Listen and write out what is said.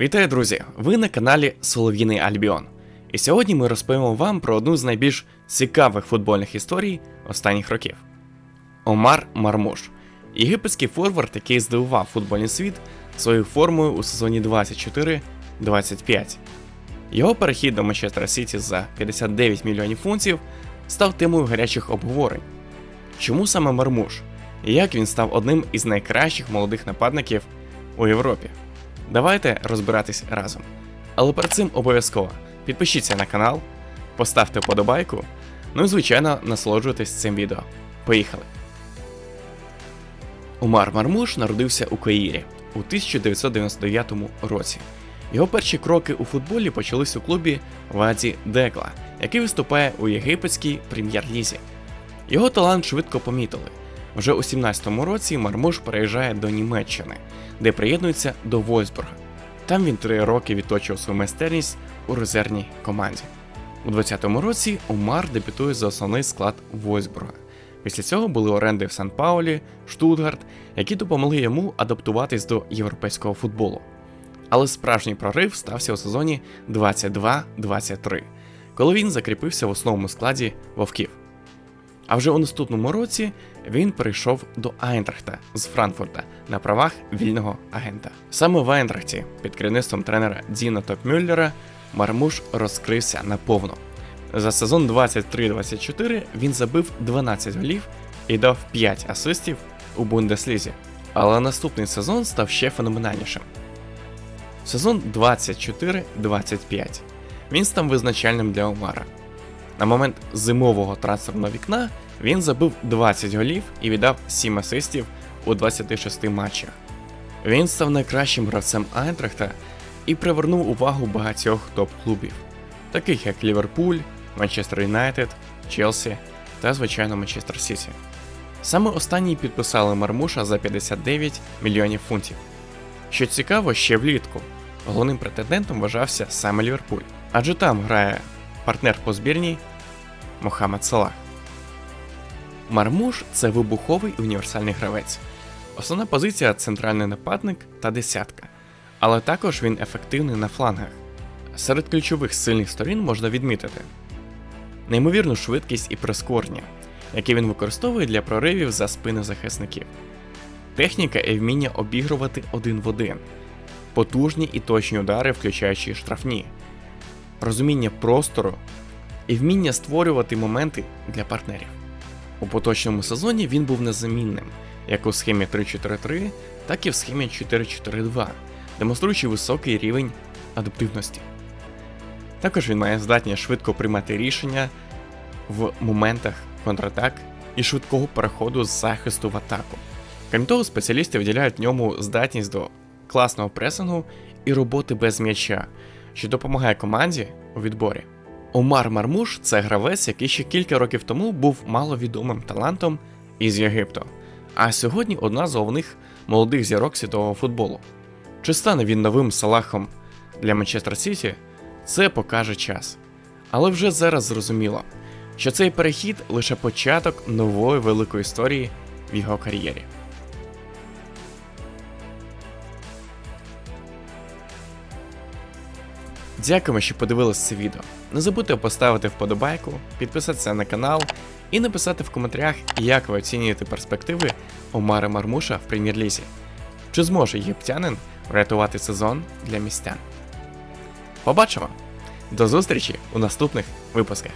Вітаю, друзі! Ви на каналі Солов'їний Альбіон. І сьогодні ми розповімо вам про одну з найбільш цікавих футбольних історій останніх років. Омар Мармуш, єгипетський форвард, який здивував футбольний світ своєю формою у сезоні 24-25. Його перехід до Манчестера Сіті за 59 мільйонів фунтів став темою гарячих обговорень. Чому саме Мармуш? І як він став одним із найкращих молодих нападників у Європі? Давайте розбиратись разом. Але перед цим обов'язково підпишіться на канал, поставте вподобайку, ну і звичайно насолоджуйтесь цим відео. Поїхали! Умар Мармуш народився у Каїрі у 1999 році. Його перші кроки у футболі почались у клубі Ваді Декла, який виступає у єгипетській прем'єр-лізі. Його талант швидко помітили. Вже у 17-му році Мармуш переїжджає до Німеччини, де приєднується до Вольсбурга. Там він три роки відточував свою майстерність у резервній команді. У 20-му році Умар дебютує за основний склад Вольсбурга. Після цього були оренди в Сан-Паулі, Штутгарт, які допомогли йому адаптуватись до європейського футболу. Але справжній прорив стався у сезоні 22-23, коли він закріпився в основному складі вовків. А вже у наступному році він перейшов до Айнтрахта з Франкфурта на правах вільного агента. Саме в Айнтрахті під керівництвом тренера Діна Топмюллера Мармуш розкрився наповно. За сезон 23-24 він забив 12 голів і дав 5 асистів у Бундеслізі. Але наступний сезон став ще феноменальнішим. Сезон 24-25. Він став визначальним для Омара. На момент зимового трансферного вікна він забив 20 голів і віддав 7 асистів у 26 матчах. Він став найкращим гравцем Айнтрахта і привернув увагу багатьох топ-клубів, таких як Ліверпуль, Манчестер Юнайтед, Челсі та, звичайно, Манчестер Сіті. Саме останні підписали Мармуша за 59 мільйонів фунтів. Що цікаво, ще влітку головним претендентом вважався саме Ліверпуль, адже там грає партнер по збірній Мохамед Салах. Мармуш це вибуховий універсальний гравець. Основна позиція центральний нападник та десятка, але також він ефективний на флангах. Серед ключових сильних сторін можна відмітити неймовірну швидкість і прискорення, які він використовує для проривів за спини захисників, техніка і вміння обігрувати один в один, потужні і точні удари, включаючи штрафні, розуміння простору і вміння створювати моменти для партнерів. У поточному сезоні він був незамінним як у схемі 3-4-3, так і в схемі 4-4-2, демонструючи високий рівень адаптивності. Також він має здатність швидко приймати рішення в моментах контратак і швидкого переходу з захисту в атаку. Крім того, спеціалісти виділяють в ньому здатність до класного пресингу і роботи без м'яча, що допомагає команді у відборі. Омар Мармуш це гравець, який ще кілька років тому був маловідомим талантом із Єгипту, а сьогодні одна з головних молодих зірок світового футболу. Чи стане він новим салахом для Манчестер Сіті, це покаже час. Але вже зараз зрозуміло, що цей перехід лише початок нової великої історії в його кар'єрі. Дякуємо, що подивилися це відео. Не забудьте поставити вподобайку, підписатися на канал і написати в коментарях, як ви оцінюєте перспективи Омара Мармуша в прем'єр-лізі. Чи зможе єгиптянин врятувати сезон для містян? Побачимо! До зустрічі у наступних випусках!